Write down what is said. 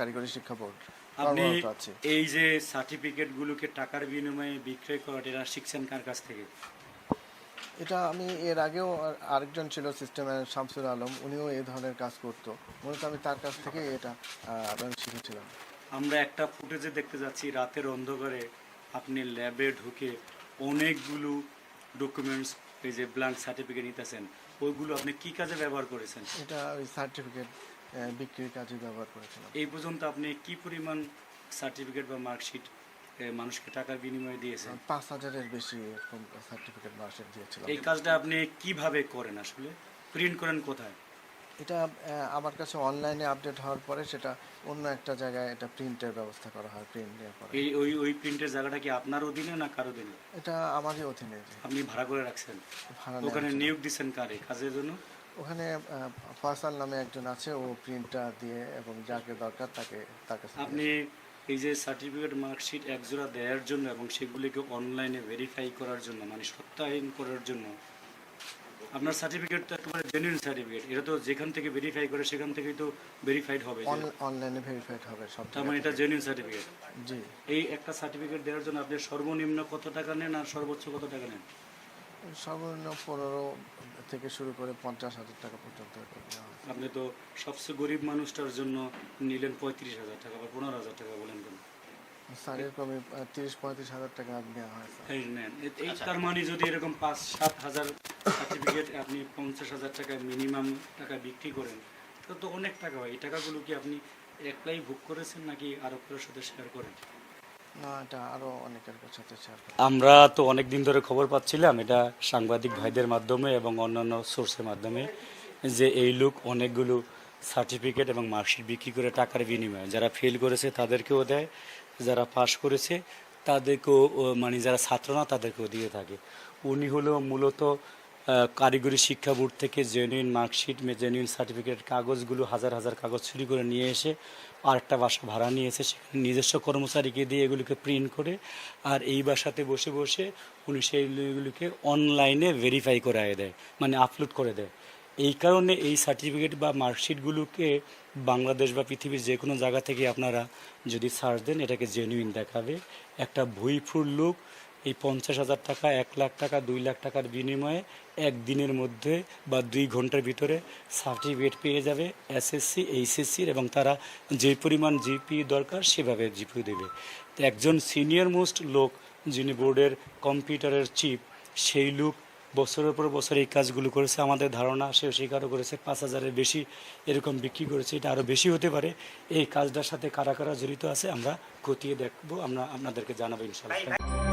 কারিগরি শিক্ষা বোর্ড। আপনি এই যে সার্টিফিকেটগুলোকে টাকার বিনিময়ে বিক্রয় করা এটা শিখছেন কার কাছ থেকে? এটা আমি এর আগেও আরেকজন ছিল সিস্টেমের শামসুল আলম উনিও এই ধরনের কাজ করতো। মূলত আমি তার কাছ থেকে এটা আমি শিখেছিলাম। আমরা একটা ফুটেজে দেখতে যাচ্ছি রাতের অন্ধকারে আপনি ল্যাবে ঢুকে অনেকগুলো ডকুমেন্টস এই যে ব্ল্যাঙ্ক সার্টিফিকেট নিতেছেন। ওইগুলো আপনি কি কাজে ব্যবহার করেছেন? এটা ওই সার্টিফিকেট বিক্রির কাজে ব্যবহার করেছিলাম। এই পর্যন্ত আপনি কি পরিমাণ সার্টিফিকেট বা মার্কশিট মানুষকে টাকার বিনিময়ে দিয়েছেন? পাঁচ হাজারের বেশি এরকম সার্টিফিকেট মার্কশিট দিয়েছিলাম। এই কাজটা আপনি কীভাবে করেন আসলে? প্রিন্ট করেন কোথায়? এটা আমার কাছে অনলাইনে আপডেট হওয়ার পরে সেটা অন্য একটা জায়গায় এটা প্রিন্টের ব্যবস্থা করা হয় প্রিন্ট দেওয়ার পরে। এই ওই ওই প্রিন্টের জায়গাটা কি আপনার অধীনে না কার অধীনে? এটা আমারই অধীনে। আপনি ভাড়া করে রাখছেন? ওখানে নিয়োগ দিচ্ছেন কারে? কাজের জন্য? ওখানে আহ, ফয়সাল নামে একজন আছে ও প্রিন্টটা দিয়ে এবং যাকে দরকার তাকে তার কাছে আপনি এই যে সার্টিফিকেট মার্কশিট একজোড়া দেওয়ার জন্য এবং সেগুলিকে অনলাইনে ভেরিফাই করার জন্য মানে সত্যায়ন করার জন্য আপনার সার্টিফিকেট তো একেবারে জেনুইন সার্টিফিকেট এটা তো যেখান থেকে ভেরিফাই করে সেখান থেকেই তো ভেরিফাইড হবে অনলাইনে ভেরিফাইড হবে সব তার মানে এটা জেনুইন সার্টিফিকেট জি। এই একটা সার্টিফিকেট দেওয়ার জন্য আপনি সর্বনিম্ন কত টাকা নেন আর সর্বোচ্চ কত টাকা নেন? সর্বনিম্ন পনেরো থেকে শুরু করে পঞ্চাশ হাজার টাকা পর্যন্ত। আপনি তো সবচেয়ে গরিব মানুষটার জন্য নিলেন পঁয়ত্রিশ হাজার টাকা বা পনেরো হাজার টাকা বলেন কেন? স্যার এরকমই তিরিশ পঁয়ত্রিশ হাজার টাকা নেওয়া হয় এই তার মানে যদি এরকম পাঁচ সাত হাজার সার্টিফিকেট আপনি পঞ্চাশ হাজার টাকা মিনিমাম টাকা বিক্রি করেন তো তো অনেক টাকা হয়। এই টাকাগুলো কি আপনি একলাই ভোগ করেছেন নাকি আরও সাথে শেয়ার করেন? আমরা তো অনেক দিন ধরে খবর পাচ্ছিলাম, এটা সাংবাদিক ভাইদের মাধ্যমে এবং অন্যান্য সোর্সের মাধ্যমে, যে এই লোক অনেকগুলো সার্টিফিকেট এবং মার্কশিট বিক্রি করে টাকার বিনিময়ে, যারা ফেল করেছে তাদেরকেও দেয়, যারা পাশ করেছে তাদেরকেও মানে যারা ছাত্র না, তাদেরকেও দিয়ে থাকে। উনি হলো মূলত কারিগরি শিক্ষা বোর্ড থেকে জেনুইন মার্কশিট জেনুইন সার্টিফিকেট কাগজগুলো হাজার হাজার কাগজ চুরি করে নিয়ে এসে আরেকটা বাসা ভাড়া নিয়ে এসে সেখানে নিজস্ব কর্মচারীকে দিয়ে এগুলিকে প্রিন্ট করে আর এই বাসাতে বসে বসে উনি সেইগুলিকে অনলাইনে ভেরিফাই করে দেয় মানে আপলোড করে দেয়। এই কারণে এই সার্টিফিকেট বা মার্কশিটগুলোকে বাংলাদেশ বা পৃথিবীর যে কোনো জায়গা থেকে আপনারা যদি সার্চ দেন, এটাকে জেনুইন দেখাবে। একটা ভুইফুর লোক এই পঞ্চাশ হাজার টাকা, এক লাখ টাকা, দুই লাখ টাকার বিনিময়ে একদিনের মধ্যে বা দুই ঘণ্টার ভিতরে সার্টিফিকেট পেয়ে যাবে এসএসসি এইচএসসির এবং তারা যে পরিমাণ জিপি দরকার সেভাবে জিপি দেবে। তো একজন সিনিয়র মোস্ট লোক যিনি বোর্ডের কম্পিউটারের চিপ সেই লোক বছরের পর বছর এই কাজগুলো করেছে, আমাদের ধারণা সেও স্বীকারও করেছে, পাঁচ হাজারের বেশি এরকম বিক্রি করেছে, এটা আরও বেশি হতে পারে। এই কাজটার সাথে কারা কারা জড়িত আছে আমরা খতিয়ে দেখব, আমরা আপনাদেরকে জানাব ইনশাল্লাহ